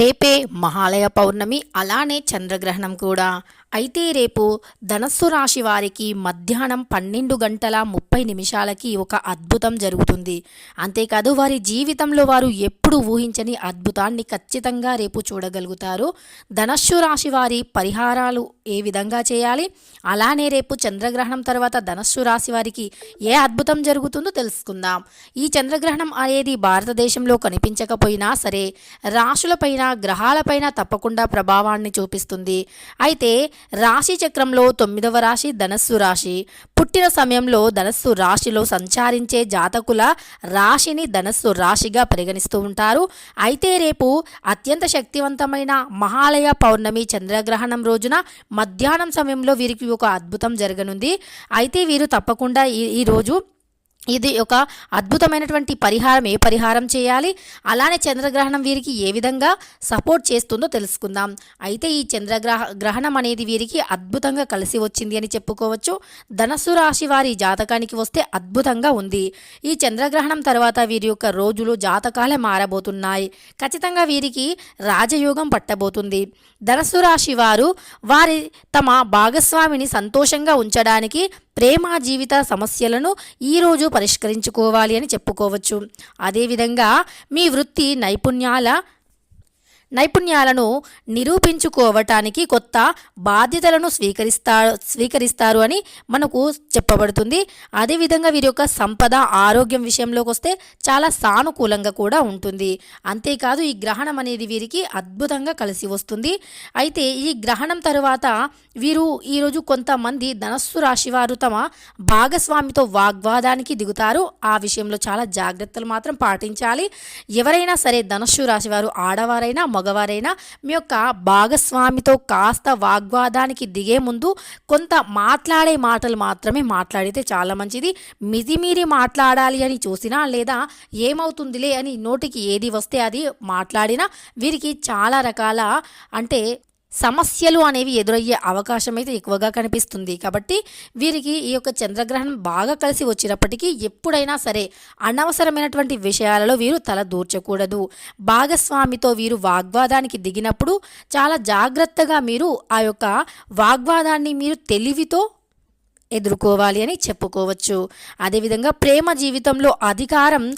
రేపే మహాలయ పౌర్ణమి అలానే చంద్రగ్రహణం కూడా. అయితే రేపు ధనస్సు రాశి వారికి మధ్యాహ్నం పన్నెండు గంటల ముప్పై నిమిషాలకి ఒక అద్భుతం జరుగుతుంది. అంతేకాదు వారి జీవితంలో వారు ఎప్పుడు ఊహించని అద్భుతాన్ని ఖచ్చితంగా రేపు చూడగలుగుతారు. ధనస్సు రాశి వారి పరిహారాలు ఏ విధంగా చేయాలి? అలానే రేపు చంద్రగ్రహణం తర్వాత ధనస్సు రాశి వారికి ఏ అద్భుతం జరుగుతుందో తెలుసుకుందాం. ఈ చంద్రగ్రహణం అనేది భారతదేశంలో కనిపించకపోయినా సరే రాశులపైన గ్రహాలపైన తప్పకుండా ప్రభావాన్ని చూపిస్తుంది. అయితే రాశి చక్రంలో తొమ్మిదవ రాశి ధనస్సు రాశి. పుట్టిన సమయంలో ధనస్సు రాశిలో సంచారించే జాతకుల రాశిని ధనస్సు రాశిగా పరిగణిస్తూ ఉంటారు. అయితే రేపు అత్యంత శక్తివంతమైన మహాలయ పౌర్ణమి చంద్రగ్రహణం రోజున మధ్యాహ్నం సమయంలో వీరికి ఒక అద్భుతం జరగనుంది. అయితే వీరు తప్పకుండా ఈ ఈరోజు ఇది ఒక అద్భుతమైనటువంటి పరిహారం. ఏ పరిహారం చేయాలి? అలానే చంద్రగ్రహణం వీరికి ఏ విధంగా సపోర్ట్ చేస్తుందో తెలుసుకుందాం. అయితే ఈ చంద్రగ్రహ గ్రహణం అనేది వీరికి అద్భుతంగా కలిసి వచ్చింది అని చెప్పుకోవచ్చు. ధనస్సు రాశి వారి జాతకానికి వస్తే అద్భుతంగా ఉంది. ఈ చంద్రగ్రహణం తర్వాత వీరి యొక్క రోజులు జాతకాలే మారబోతున్నాయి. ఖచ్చితంగా వీరికి రాజయోగం పట్టబోతుంది. ధనస్సు రాశి వారు వారి తమ భాగస్వామిని సంతోషంగా ఉంచడానికి ప్రేమ జీవిత సమస్యలను ఈరోజు పరిష్కరించుకోవాలి అని చెప్పుకోవచ్చు. అదేవిధంగా మీ వృత్తి నైపుణ్యాల నైపుణ్యాలను నిరూపించుకోవటానికి కొత్త బాధ్యతలను స్వీకరిస్తా స్వీకరిస్తారు అని మనకు చెప్పబడుతుంది. అదేవిధంగా వీరి యొక్క సంపద ఆరోగ్యం విషయంలోకి వస్తే చాలా సానుకూలంగా కూడా ఉంటుంది. అంతేకాదు ఈ గ్రహణం అనేది వీరికి అద్భుతంగా కలిసి వస్తుంది. అయితే ఈ గ్రహణం తరువాత వీరు ఈరోజు కొంతమంది ధనస్సు రాశి వారు తమ భాగస్వామితో వాగ్వాదానికి దిగుతారు. ఆ విషయంలో చాలా జాగ్రత్తలు మాత్రం పాటించాలి. ఎవరైనా సరే ధనస్సు రాశి వారు ఆడవారైనా మగవారైనా మీ యొక్క భాగస్వామితో కాస్త వాగ్వాదానికి దిగే ముందు కొంత మాట్లాడే మాటలు మాత్రమే మాట్లాడితే చాలా మంచిది. మితిమీరి మాట్లాడాలి అని చూసినా లేదా ఏమవుతుందిలే అని నోటికి ఏది వస్తే అది మాట్లాడినా వీరికి చాలా రకాల అంటే సమస్యలు అనేవి ఎదురయ్యే అవకాశం అయితే ఎక్కువగా కనిపిస్తుంది. కాబట్టి వీరికి ఈ యొక్క చంద్రగ్రహణం బాగా కలిసి వచ్చినప్పటికీ ఎప్పుడైనా సరే అనవసరమైనటువంటి విషయాలలో వీరు తల దూర్చకూడదు. భాగస్వామితో వీరు వాగ్వాదానికి దిగినప్పుడు చాలా జాగ్రత్తగా మీరు ఆ యొక్క వాగ్వాదాన్ని మీరు తెలివితో ఎదుర్కోవాలి అని చెప్పుకోవచ్చు. అదేవిధంగా ప్రేమ జీవితంలో అధికారం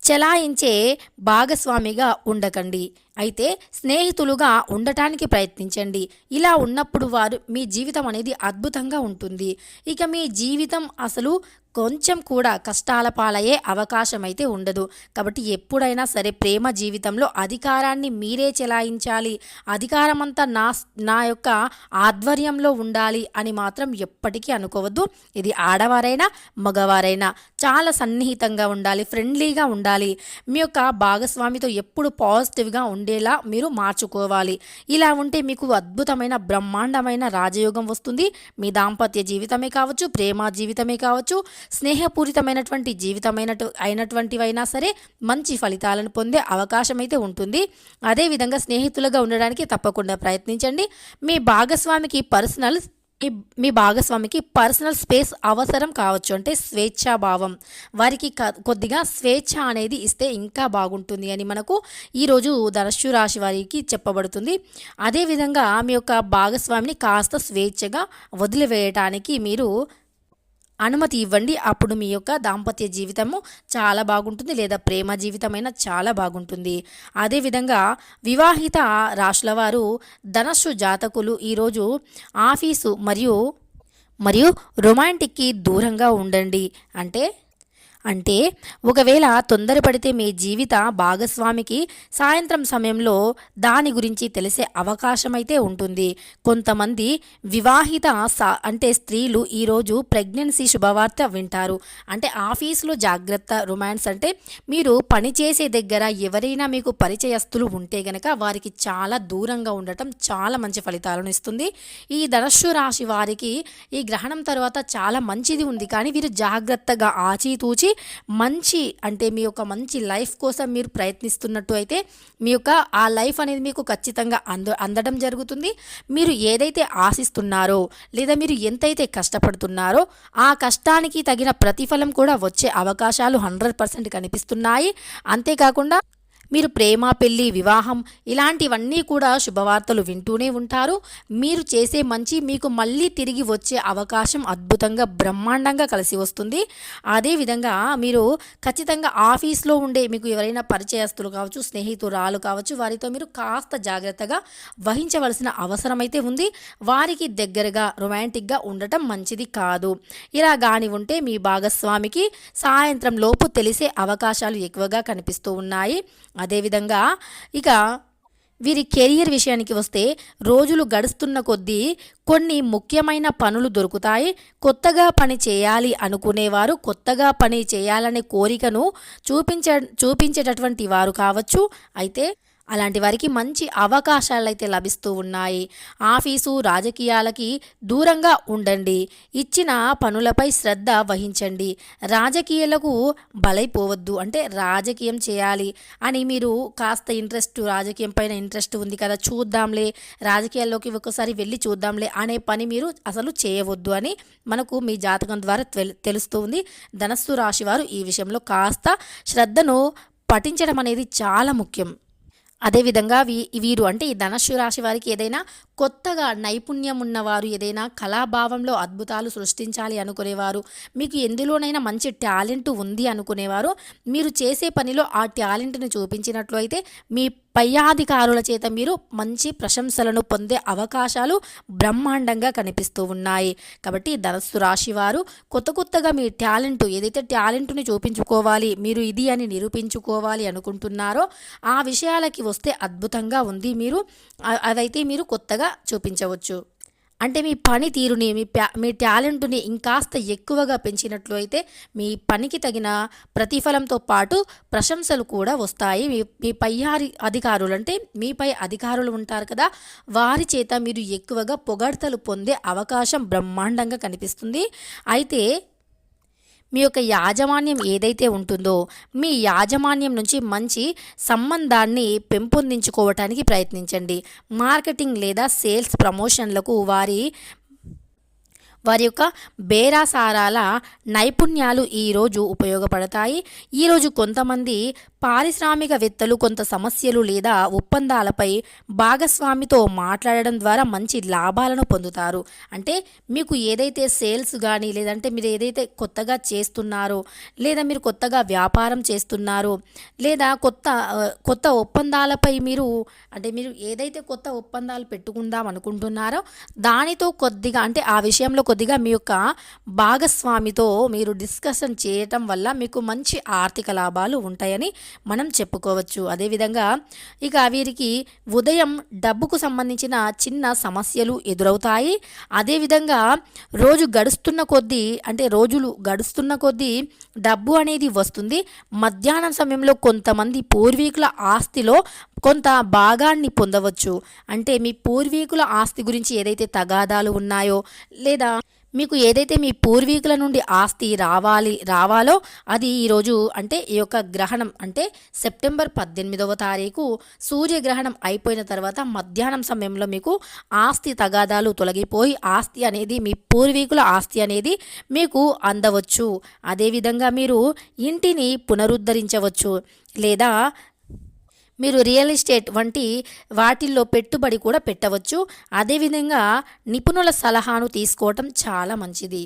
చెలాయించే భాగస్వామిగా ఉండకండి. అయితే స్నేహితులుగా ఉండటానికి ప్రయత్నించండి. ఇలా ఉన్నప్పుడు వారు మీ జీవితం అనేది అద్భుతంగా ఉంటుంది. ఇక మీ జీవితం అసలు కొంచెం కూడా కష్టాల పాలయ్యే అవకాశం అయితే ఉండదు. కాబట్టి ఎప్పుడైనా సరే ప్రేమ జీవితంలో అధికారాన్ని మీరే చెలాయించాలి. అధికారం అంతా నా నా యొక్క ఆధ్వర్యంలో ఉండాలి అని మాత్రం ఎప్పటికీ అనుకోవద్దు. ఇది ఆడవారైనా మగవారైనా చాలా సన్నిహితంగా ఉండాలి ఫ్రెండ్లీగా ఉండాలి. మీ యొక్క భాగస్వామితో ఎప్పుడు పాజిటివ్గా ఉండేలా మీరు మార్చుకోవాలి. ఇలా ఉంటే మీకు అద్భుతమైన బ్రహ్మాండమైన రాజయోగం వస్తుంది. మీ దాంపత్య జీవితమే కావచ్చు ప్రేమ జీవితమే కావచ్చు స్నేహపూరితమైనటువంటి జీవితమైనటు అయినటువంటివైనా సరే మంచి ఫలితాలను పొందే అవకాశం అయితే ఉంటుంది. అదేవిధంగా స్నేహితులుగా ఉండడానికి తప్పకుండా ప్రయత్నించండి. మీ భాగస్వామికి పర్సనల్ మీ భాగస్వామికి పర్సనల్ స్పేస్ అవసరం కావచ్చు అంటే స్వేచ్ఛాభావం వారికి క- కొద్దిగా స్వేచ్ఛ అనేది ఇస్తే ఇంకా బాగుంటుంది అని మనకు ఈరోజు ధనస్సు రాశి వారికి చెప్పబడుతుంది. అదేవిధంగా మీ యొక్క భాగస్వామిని కాస్త స్వేచ్ఛగా వదిలివేయటానికి మీరు అనుమతి ఇవ్వండి. అప్పుడు మీ యొక్క దాంపత్య జీవితము చాలా బాగుంటుంది లేదా ప్రేమ జీవితమైనా చాలా బాగుంటుంది. అదేవిధంగా వివాహిత రాశుల వారు ధనస్సు జాతకులు ఈరోజు ఆఫీసు మరియు మరియు రొమాంటిక్కి దూరంగా ఉండండి. అంటే అంటే ఒకవేళ తొందరపడితే మీ జీవిత భాగస్వామికి సాయంత్రం సమయంలో దాని గురించి తెలిసే అవకాశం అయితే ఉంటుంది. కొంతమంది వివాహిత సా అంటే స్త్రీలు ఈరోజు ప్రెగ్నెన్సీ శుభవార్త వింటారు. అంటే ఆఫీసులో జాగ్రత్త రొమాన్స్ అంటే మీరు పనిచేసే దగ్గర ఎవరైనా మీకు పరిచయస్తులు ఉంటే గనక వారికి చాలా దూరంగా ఉండటం చాలా మంచి ఫలితాలను ఇస్తుంది. ఈ ధనస్సు రాశి వారికి ఈ గ్రహణం తర్వాత చాలా మంచిది ఉంది. కానీ వీరు జాగ్రత్తగా ఆచితూచి మంచి అంటే మీ యొక్క మంచి లైఫ్ కోసం మీరు ప్రయత్నిస్తున్నట్టు అయితే మీ యొక్క ఆ లైఫ్ అనేది మీకు ఖచ్చితంగా అంద అందడం జరుగుతుంది. మీరు ఏదైతే ఆశిస్తున్నారో లేదా మీరు ఎంతైతే కష్టపడుతున్నారో ఆ కష్టానికి తగిన ప్రతిఫలం కూడా వచ్చే అవకాశాలు హండ్రెడ్ పర్సెంట్ కనిపిస్తున్నాయి. అంతేకాకుండా మీరు ప్రేమ పెళ్ళి వివాహం ఇలాంటివన్నీ కూడా శుభవార్తలు వింటూనే ఉంటారు. మీరు చేసే మంచి మీకు మళ్ళీ తిరిగి వచ్చే అవకాశం అద్భుతంగా బ్రహ్మాండంగా కలిసి వస్తుంది. అదేవిధంగా మీరు ఖచ్చితంగా ఆఫీస్లో ఉండే మీకు ఎవరైనా పరిచయస్తులు కావచ్చు స్నేహితురాలు కావచ్చు వారితో మీరు కాస్త జాగ్రత్తగా వహించవలసిన అవసరం అయితే ఉంది. వారికి దగ్గరగా రొమాంటిక్గా ఉండటం మంచిది కాదు. ఇలా గాని ఉంటే మీ భాగస్వామికి సాయంత్రం లోపు తెలిసే అవకాశాలు ఎక్కువగా కనిపిస్తూ ఉన్నాయి. అదేవిధంగా ఇక వీరి కెరియర్ విషయానికి వస్తే రోజులు గడుస్తున్న కొద్దీ కొన్ని ముఖ్యమైన పనులు దొరుకుతాయి. కొత్తగా పని చేయాలి అనుకునేవారు కొత్తగా పని చేయాలనే కోరికను చూపించ చూపించేటటువంటి వారు కావచ్చు. అయితే అలాంటి వారికి మంచి అవకాశాలు అయితే లభిస్తూ ఉన్నాయి. ఆఫీసు రాజకీయాలకి దూరంగా ఉండండి. ఇచ్చిన పనులపై శ్రద్ధ వహించండి. రాజకీయాలకు బలైపోవద్దు. అంటే రాజకీయం చేయాలి అని మీరు కాస్త ఇంట్రెస్ట్ రాజకీయం పైన ఇంట్రెస్ట్ ఉంది కదా చూద్దాంలే. రాజకీయాల్లోకి ఒకసారి వెళ్ళి చూద్దాంలే అనే పని మీరు అసలు చేయవద్దు అని మనకు మీ జాతకం ద్వారా తెలుస్తుంది. ధనస్సు రాశి వారు ఈ విషయంలో కాస్త శ్రద్ధను పఠించడం అనేది చాలా ముఖ్యం. అదేవిధంగా వీ వీరు అంటే ఈ ధనస్సు రాశి వారికి ఏదైనా కొత్తగా నైపుణ్యం ఉన్నవారు ఏదైనా కళాభావంలో అద్భుతాలు సృష్టించాలి అనుకునేవారు మీకు ఎందులోనైనా మంచి టాలెంట్ ఉంది అనుకునేవారు మీరు చేసే పనిలో ఆ టాలెంట్ని చూపించినట్లు అయితే మీ పై అధికారుల చేత మీరు మంచి ప్రశంసలను పొందే అవకాశాలు బ్రహ్మాండంగా కనిపిస్తూ ఉన్నాయి. కాబట్టి ధనస్సు రాశి వారు కొత్త కొత్తగా మీ టాలెంట్ ఏదైతే టాలెంట్ని చూపించుకోవాలి మీరు ఇది అని నిరూపించుకోవాలి అనుకుంటున్నారో ఆ విషయాలకి వస్తే అద్భుతంగా ఉంది మీరు. అదైతే మీరు కొత్తగా చూపించవచ్చు. అంటే మీ పని తీరుని మీ ప్యా మీ టాలెంట్ని ఇంకాస్త ఎక్కువగా పెంచినట్లు అయితే మీ పనికి తగిన ప్రతిఫలంతో పాటు ప్రశంసలు కూడా వస్తాయి. మీ మీ పై అధికారులు అంటే మీపై అధికారులు ఉంటారు కదా వారి చేత మీరు ఎక్కువగా పొగడ్తలు పొందే అవకాశం బ్రహ్మాండంగా కనిపిస్తుంది. అయితే మీ యొక్క యాజమాన్యం ఏదైతే ఉంటుందో మీ యాజమాన్యం నుంచి మంచి సంబంధాన్ని పెంపొందించుకోవటానికి ప్రయత్నించండి. మార్కెటింగ్ లేదా సేల్స్ ప్రమోషన్లకు వారి వారి యొక్క బేరాసారాల నైపుణ్యాలు ఈరోజు ఉపయోగపడతాయి. ఈరోజు కొంతమంది పారిశ్రామికవేత్తలు కొంత సమస్యలు లేదా ఒప్పందాలపై భాగస్వామితో మాట్లాడడం ద్వారా మంచి లాభాలను పొందుతారు. అంటే మీకు ఏదైతే సేల్స్ కానీ లేదంటే మీరు ఏదైతే కొత్తగా చేస్తున్నారో లేదా మీరు కొత్తగా వ్యాపారం చేస్తున్నారో లేదా కొత్త కొత్త ఒప్పందాలపై మీరు అంటే మీరు ఏదైతే కొత్త ఒప్పందాలు పెట్టుకుందాం అనుకుంటున్నారో దానితో కొద్దిగా అంటే ఆ విషయంలో కొద్దిగా మీ యొక్క భాగస్వామితో మీరు డిస్కషన్ చేయటం వల్ల మీకు మంచి ఆర్థిక లాభాలు ఉంటాయని మనం చెప్పుకోవచ్చు. అదేవిధంగా ఇక వీరికి ఉదయం డబ్బుకు సంబంధించిన చిన్న సమస్యలు ఎదురవుతాయి. అదేవిధంగా రోజు గడుస్తున్న కొద్దీ అంటే రోజులు గడుస్తున్న కొద్దీ డబ్బు అనేది వస్తుంది. మధ్యాహ్నం సమయంలో కొంతమంది పూర్వీకుల ఆస్తిలో కొంత భాగాన్ని పొందవచ్చు. అంటే మీ పూర్వీకుల ఆస్తి గురించి ఏదైతే తగాదాలు ఉన్నాయో లేదా మీకు ఏదైతే మీ పూర్వీకుల నుండి ఆస్తి రావాలి రావాలో అది ఈరోజు అంటే ఈ యొక్క గ్రహణం అంటే సెప్టెంబర్ పద్దెనిమిదవ తారీఖు సూర్యగ్రహణం అయిపోయిన తర్వాత మధ్యాహ్నం సమయంలో మీకు ఆస్తి తగాదాలు తొలగిపోయి ఆస్తి అనేది మీ పూర్వీకుల ఆస్తి అనేది మీకు అందవచ్చు. అదేవిధంగా మీరు ఇంటిని పునరుద్ధరించవచ్చు. లేదా మీరు రియల్ ఎస్టేట్ వంటి వాటిల్లో పెట్టుబడి కూడా పెట్టవచ్చు. అదేవిధంగా నిపుణుల సలహాను తీసుకోవటం చాలా మంచిది.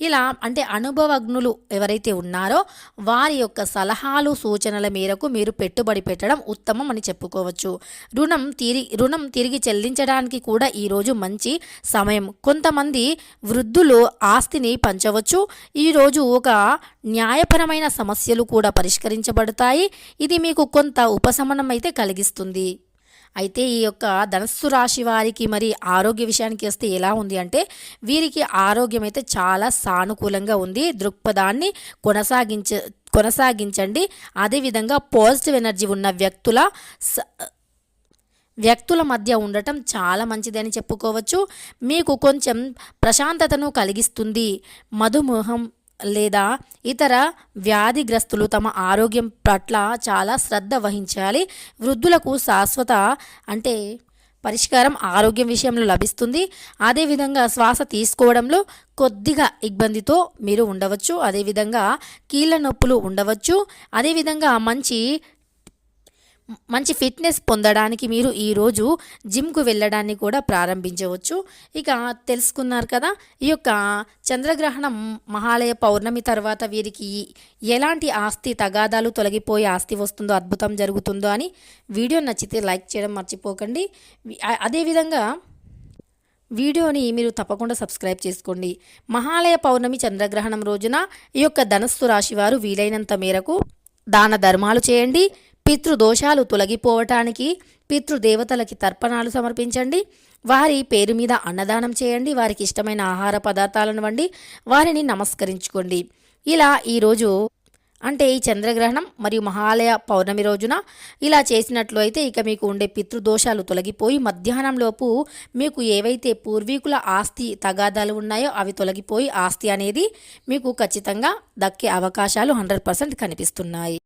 ఇలా అంటే అనుభవజ్ఞులు ఎవరైతే ఉన్నారో వారి యొక్క సలహాలు సూచనల మేరకు మీరు పెట్టుబడి పెట్టడం ఉత్తమం అని చెప్పుకోవచ్చు. రుణం తిరిగి రుణం తిరిగి చెల్లించడానికి కూడా ఈరోజు మంచి సమయం. కొంతమంది వృద్ధులు ఆస్తిని పంచవచ్చు. ఈరోజు ఒక న్యాయపరమైన సమస్యలు కూడా పరిష్కరించబడతాయి. ఇది మీకు కొంత ఉపశమనం అయితే కలిగిస్తుంది. అయితే ఈ యొక్క ధనస్సు రాశి వారికి మరి ఆరోగ్య విషయానికి వస్తే ఎలా ఉంది అంటే వీరికి ఆరోగ్యం అయితే చాలా సానుకూలంగా ఉంది. దృక్పథాన్ని కొనసాగించ కొనసాగించండి. అదేవిధంగా పాజిటివ్ ఎనర్జీ ఉన్న వ్యక్తుల స- వ్యక్తుల మధ్య ఉండటం చాలా మంచిదని చెప్పుకోవచ్చు. మీకు కొంచెం ప్రశాంతతను కలిగిస్తుంది. మధుమేహం లేదా ఇతర వ్యాధిగ్రస్తులు తమ ఆరోగ్యం పట్ల చాలా శ్రద్ధ వహించాలి. వృద్ధులకు శాశ్వత అంటే పరిష్కారం ఆరోగ్యం విషయంలో లభిస్తుంది. అదేవిధంగా శ్వాస తీసుకోవడంలో కొద్దిగా ఇబ్బందితో మీరు ఉండవచ్చు. అదేవిధంగా కీళ్ళ నొప్పులు ఉండవచ్చు. అదేవిధంగా మంచి మంచి ఫిట్నెస్ పొందడానికి మీరు ఈరోజు జిమ్కు వెళ్ళడాన్ని కూడా ప్రారంభించవచ్చు. ఇక తెలుసుకున్నారు కదా ఈ యొక్క చంద్రగ్రహణం మహాలయ పౌర్ణమి తర్వాత వీరికి ఎలాంటి ఆస్తి తగాదాలు తొలగిపోయి ఆస్తి వస్తుందో అద్భుతం జరుగుతుందో అని వీడియో నచ్చితే లైక్ చేయడం మర్చిపోకండి. అదేవిధంగా వీడియోని మీరు తప్పకుండా సబ్స్క్రైబ్ చేసుకోండి. మహాలయ పౌర్ణమి చంద్రగ్రహణం రోజున ఈ యొక్క ధనస్సు రాశి వారు వీలైనంత మేరకు దాన ధర్మాలు చేయండి. పితృదోషాలు తొలగిపోవటానికి పితృదేవతలకి తర్పణాలు సమర్పించండి. వారి పేరు మీద అన్నదానం చేయండి. వారికి ఇష్టమైన ఆహార పదార్థాలను వండి వారిని నమస్కరించుకోండి. ఇలా ఈరోజు అంటే ఈ చంద్రగ్రహణం మరియు మహాలయ పౌర్ణమి రోజున ఇలా చేసినట్లు అయితే ఇక మీకు ఉండే పితృదోషాలు తొలగిపోయి మధ్యాహ్నంలోపు మీకు ఏవైతే పూర్వీకుల ఆస్తి తగాదాలు ఉన్నాయో అవి తొలగిపోయి ఆస్తి అనేది మీకు ఖచ్చితంగా దక్కే అవకాశాలు హండ్రెడ్ పర్సెంట్ కనిపిస్తున్నాయి.